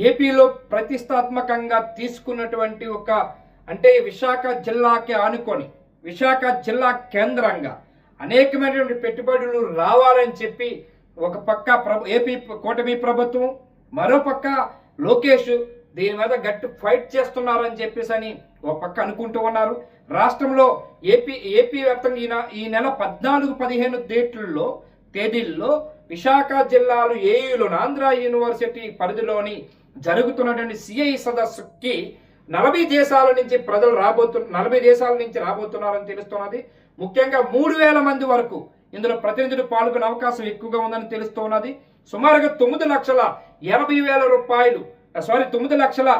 ఏపీలో ప్రతిష్టాత్మకంగా తీసుకున్నటువంటి ఒక అంటే విశాఖ జిల్లాకి ఆనుకొని విశాఖ జిల్లా కేంద్రంగా అనేకమైనటువంటి పెట్టుబడులు రావాలని చెప్పి ఒక పక్క ప్రభు ఏపీ కూటమి ప్రభుత్వం మరో పక్క లోకేష్ దీని మీద గట్టి ఫైట్ చేస్తున్నారని చెప్పేసి అని ఒక పక్క అనుకుంటూ ఉన్నారు. రాష్ట్రంలో ఏపీ ఏపీ వ్యాప్తంగా ఈ ఈ నెల పద్నాలుగు పదిహేను డేట్లలో తేదీల్లో విశాఖ జిల్లాలు ఏయులోని ఆంధ్ర యూనివర్సిటీ పరిధిలోని జరుగుతున్నటువంటి సిఐ సదస్సుకి నలభై దేశాల నుంచి ప్రజలు రాబోతు నలభై దేశాల నుంచి రాబోతున్నారని తెలుస్తున్నది. ముఖ్యంగా మూడు వేల మంది వరకు ఇందులో ప్రతినిధులు పాల్గొనే అవకాశం ఎక్కువగా ఉందని తెలుస్తున్నది. సుమారుగా తొమ్మిది లక్షల ఎనభై వేల రూపాయలు సారీ తొమ్మిది లక్షల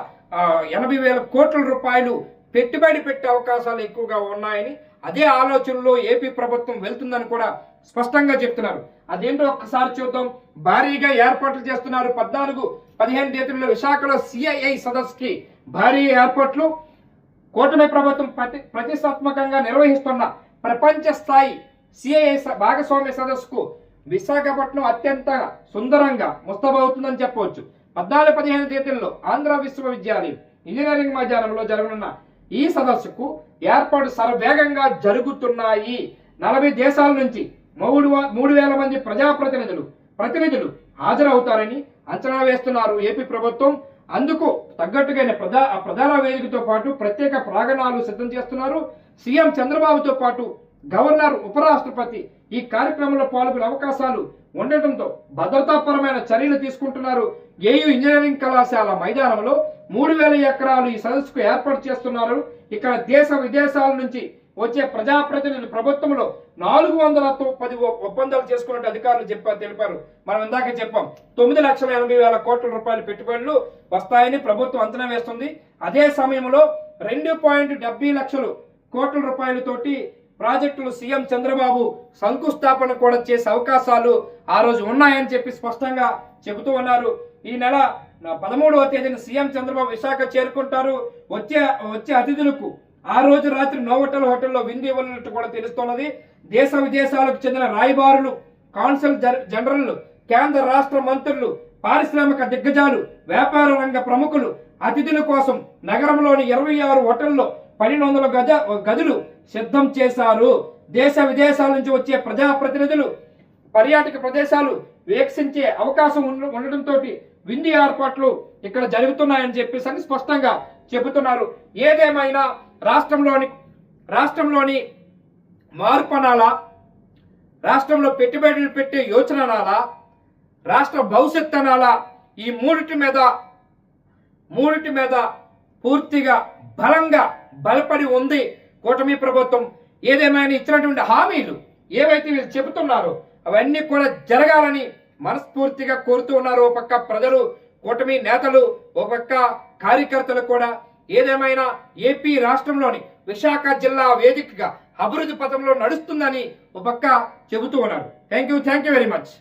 ఎనభై వేల కోట్ల రూపాయలు పెట్టుబడి పెట్టే అవకాశాలు ఎక్కువగా ఉన్నాయని అదే ఆలోచనలో ఏపీ ప్రభుత్వం వెళ్తుందని కూడా స్పష్టంగా చెప్తున్నారు. అదేంటో ఒక్కసారి చూద్దాం. భారీగా ఏర్పాట్లు చేస్తున్నారు పద్నాలుగు పదిహేను తేదీల్లో విశాఖలో సిఐఐ సదస్సుకి భారీ ఏర్పాట్లు. కూటమి ప్రభుత్వం ప్రతి ప్రతిష్టాత్మకంగా నిర్వహిస్తున్న ప్రపంచ స్థాయి సిఐఐ భాగస్వామ్య సదస్సుకు విశాఖపట్నం అత్యంత సుందరంగా ముస్తబవుతుందని చెప్పవచ్చు. పద్నాలుగు పదిహేను తేదీల్లో ఆంధ్ర విశ్వవిద్యాలయం ఇంజనీరింగ్ మైదానంలో జరగనున్న ఈ సదస్సుకు ఏర్పాటు సర్వేగంగా జరుగుతున్నాయి. నలభై దేశాల నుంచి మూడు మూడు వేల మంది ప్రజాప్రతినిధులు ప్రతినిధులు హాజరవుతారని అంచనా వేస్తున్నారు ఏపీ ప్రభుత్వం. అందుకు తగ్గట్టుగానే ప్రధా ప్రధాన వేదికతో పాటు ప్రత్యేక ప్రాంగణాలు సిద్ధం చేస్తున్నారు. సీఎం చంద్రబాబుతో పాటు గవర్నర్ ఉపరాష్ట్రపతి ఈ కార్యక్రమంలో పాల్గొనే అవకాశాలు ఉండటంతో భద్రతాపరమైన చర్యలు తీసుకుంటున్నారు. ఏయు ఇంజనీరింగ్ కళాశాల మైదానంలో మూడు వేల ఎకరాలు ఈ సదస్సుకు ఏర్పాటు చేస్తున్నారు. ఇక్కడ దేశ విదేశాల నుంచి వచ్చే ప్రజాప్రతినిధులు ప్రభుత్వంలో నాలుగు వందల పది ఒప్పందాలు చేసుకున్నట్టు అధికారులు చెప్పారు తెలిపారు. మనం ఇందాక చెప్పాం తొమ్మిది లక్షల ఎనభై వేల కోట్ల రూపాయల పెట్టుబడులు వస్తాయని ప్రభుత్వం అంచనా వేస్తుంది. అదే సమయంలో రెండు పాయింట్ డెబ్బై లక్షలు కోట్ల రూపాయలతోటి ప్రాజెక్టులు సీఎం చంద్రబాబు శంకుస్థాపన కూడా చేసే అవకాశాలు ఆ రోజు ఉన్నాయని చెప్పి స్పష్టంగా చెబుతూ ఉన్నారు. ఈ నెల పదమూడవ తేదీన సీఎం చంద్రబాబు విశాఖ చేరుకుంటారు. వచ్చే వచ్చే అతిథులకు ఆ రోజు రాత్రి నోవటల్ హోటల్లో విందు ఇవ్వనున్నట్టు కూడా తెలుస్తున్నది. దేశ విదేశాలకు చెందిన రాయబారులు కాన్సల్ జనరల్ కేంద్ర రాష్ట్ర మంత్రులు పారిశ్రామిక దిగ్గజాలు వ్యాపార రంగ ప్రముఖులు అతిథుల కోసం నగరంలోని ఇరవై ఆరు హోటల్లో పన్నెండు వందల గజ గదులు సిద్ధం చేశారు. దేశ విదేశాల నుంచి వచ్చే ప్రజాప్రతినిధులు పర్యాటక ప్రదేశాలు వీక్షించే అవకాశం ఉండ- ఉండడంతో విందు ఏర్పాట్లు ఇక్కడ జరుగుతున్నాయని చెప్పేసి అని స్పష్టంగా చెబుతున్నారు. ఏదేమైనా రాష్ట్రంలోని రాష్ట్రంలోని మార్పు అనాలా రాష్ట్రంలో పెట్టుబడులు పెట్టే యోచన అనాలా రాష్ట్ర భవిష్యత్ అనాలా ఈ మూడిటి మీద మూడిటి మీద పూర్తిగా బలంగా బలపడి ఉంది కూటమి ప్రభుత్వం. ఏదేమైనా ఇచ్చినటువంటి హామీలు ఏవైతే వీళ్ళు చెబుతున్నారో అవన్నీ కూడా జరగాలని మనస్ఫూర్తిగా కోరుతూ ఉన్నారు. ఒక పక్క ప్రజలు కూటమి నేతలు ఒక పక్క కార్యకర్తలు కూడా. ఏదేమైనా ఏపీ రాష్ట్రంలోని విశాఖ జిల్లా వేదికగా అభివృద్ధి పథంలో నడుస్తుందని ఒక పక్క చెబుతూ ఉన్నారు. Thank you thank you very much